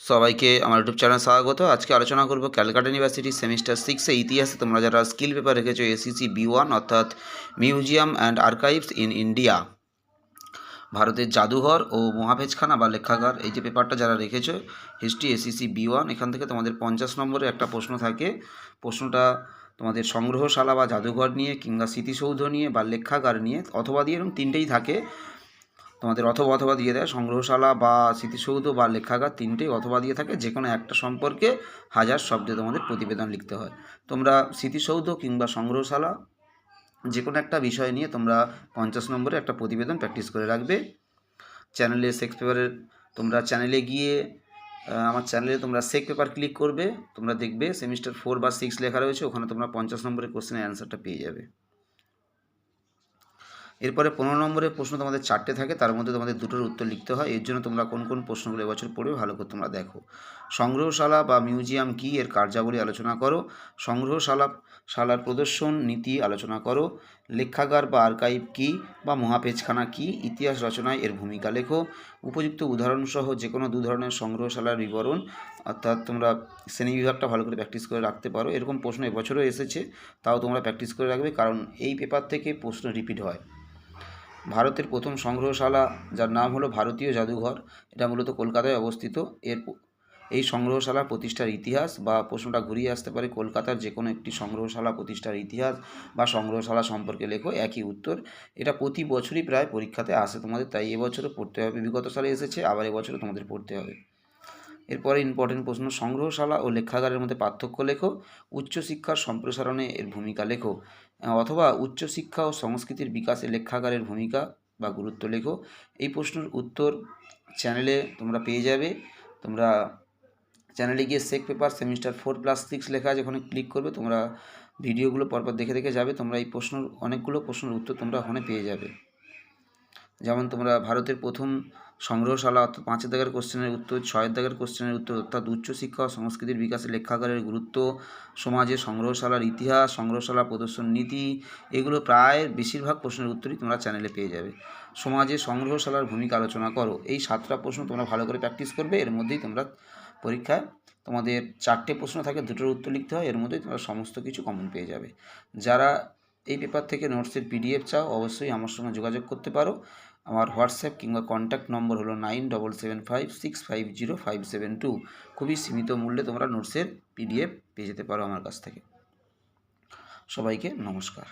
সবাইকে আমার YouTube channel স্বাগত। আজকে আলোচনা করব ক্যালকাটা ইউনিভার্সিটি সেমিস্টার সিক্সে ইতিহাসে তোমরা যারা স্কিল পেপার রেখেছো এসিসি বি ওয়ান অর্থাৎ museum and archives in India, ভারতের জাদুঘর ও মহাভেজখানা বা লেখাগার, এই যে পেপারটা যারা রেখেছো হিস্ট্রি এসিসি বি ওয়ান এখান থেকে তোমাদের পঞ্চাশ নম্বরে একটা প্রশ্ন থাকে। প্রশ্নটা তোমাদের সংগ্রহশালা বা জাদুঘর নিয়ে কিংবা স্মৃতিসৌধ নিয়ে বা লেখাগার নিয়ে অথবা দিয়ে এরকম তিনটেই থাকে। তোমাদের অথবা অথবা দিয়ে দেয়। সংগ্রহশালা বা স্মৃতিসৌধ বা লেখাগার তিনটেই অথবা দিয়ে থাকে। যে কোনো একটা সম্পর্কে হাজার শব্দে তোমাদের প্রতিবেদন লিখতে হয়। তোমরা স্মৃতিসৌধ কিংবা সংগ্রহশালা যে কোনো একটা বিষয় নিয়ে তোমরা পঞ্চাশ নম্বরে একটা প্রতিবেদন প্র্যাকটিস করে রাখবে। চ্যানেলে সেক্স পেপারের তোমরা চ্যানেলে গিয়ে আমার চ্যানেলে তোমরা সেক পেপার ক্লিক করবে। তোমরা দেখবে সেমিস্টার ফোর বা সিক্স লেখা রয়েছে। ওখানে তোমরা পঞ্চাশ নম্বরের কোশ্চেনের অ্যান্সারটা পেয়ে যাবে। এরপরে পনেরো নম্বরের প্রশ্ন তোমাদের চারটে থাকে, তার মধ্যে তোমাদের দুটোর উত্তর লিখতে হয়। এর জন্য তোমরা কোন কোন প্রশ্নগুলো এবছর পড়বে ভালো করে তোমরা দেখো। সংগ্রহশালা বা মিউজিয়াম কী এর কার্যাবলী আলোচনা করো। সংগ্রহশালা, শালার প্রদর্শন, নীতি আলোচনা করো। লেখাগার বা আর্কাইভ কী বা মহাপেজখানা কী? ইতিহাস রচনায় এর ভূমিকা লেখো। উপযুক্ত উদাহরণসহ যে কোনো দু ধরনের সংগ্রহশালার বিবরণ, অর্থাৎ তোমরা শ্রেণি বিভাগটা ভালো করে প্র্যাকটিস করে রাখতে পারো। এরকম প্রশ্ন এবছরও এসেছে, তাও তোমরা প্র্যাকটিস করে রাখবে, কারণ এই পেপার থেকে প্রশ্ন রিপিট হয়। ভারতের প্রথম সংগ্রহশালা, যার নাম হলো ভারতীয় জাদুঘর, এটা মূলত কলকাতায় অবস্থিত। এর এই সংগ্রহশালা প্রতিষ্ঠার ইতিহাস বা প্রশ্নটা ঘুরিয়ে আসতে পারে কলকাতার যে কোনো একটি সংগ্রহশালা প্রতিষ্ঠার ইতিহাস বা সংগ্রহশালা সম্পর্কে লেখো, একই উত্তর। এটা প্রতি বছরই প্রায় পরীক্ষাতে আসে তোমাদের, তাই এবছরও পড়তে হবে। বিগত সালে এসেছে, আবার এবছরও তোমাদের পড়তে হবে। এরপরে ইম্পর্টেন্ট প্রশ্ন, সংগ্রহশালা ও লেখাগারের মধ্যে পার্থক্য লেখো, উচ্চশিক্ষার সম্প্রসারণে এর ভূমিকা লেখো অথবা উচ্চশিক্ষা ও সংস্কৃতির বিকাশে লেখাগারের ভূমিকা বা গুরুত্ব লেখো। এই প্রশ্নের উত্তর চ্যানেলে তোমরা পেয়ে যাবে। তোমরা চ্যানেলে গিয়ে SEC paper semester four plus six লেখা আছে, ওখানে ক্লিক করবে, তোমরা ভিডিওগুলো পরপর দেখে দেখে যাবে। তোমরা এই প্রশ্নের, অনেকগুলো প্রশ্নের উত্তর তোমরা ওখানে পেয়ে যাবে। যেমন তোমরা ভারতের প্রথম সংগ্রহশালা অর্থাৎ পাঁচের দাগের কোশ্চেনের উত্তর ছয়ের দাগের কোশ্চেনের উত্তর অর্থাৎ উচ্চশিক্ষা ও সংস্কৃতির বিকাশে লেখাগারের গুরুত্ব সমাজে সংগ্রহশালার ইতিহাস, সংগ্রহশালা প্রদর্শন নীতি, এগুলো প্রায় বেশিরভাগ প্রশ্নের উত্তরই তোমরা চ্যানেলে পেয়ে যাবে। সমাজে সংগ্রহশালার ভূমিকা আলোচনা করো। এই সাতটা প্রশ্ন তোমরা ভালো করে প্র্যাকটিস করবে। এর মধ্যেই তোমরা পরীক্ষায় তোমাদের চারটে প্রশ্ন থাকে, দুটোর উত্তর লিখতে হয়। এর মধ্যেই তোমরা সমস্ত কিছু কমন পেয়ে যাবে। যারা এই পেপার থেকে নোটসের পিডিএফ চাও, অবশ্যই আমার সঙ্গে যোগাযোগ করতে পারো। আমার হোয়াটসঅ্যাপ কিংবা কন্ট্যাক্ট নম্বর হলো nine double seven five six five zero five seven two. খুবই সীমিত মূল্যে তোমরা নোটসের পিডিএফ পেয়ে যেতে পারো আমার কাছ থেকে। সবাইকে নমস্কার।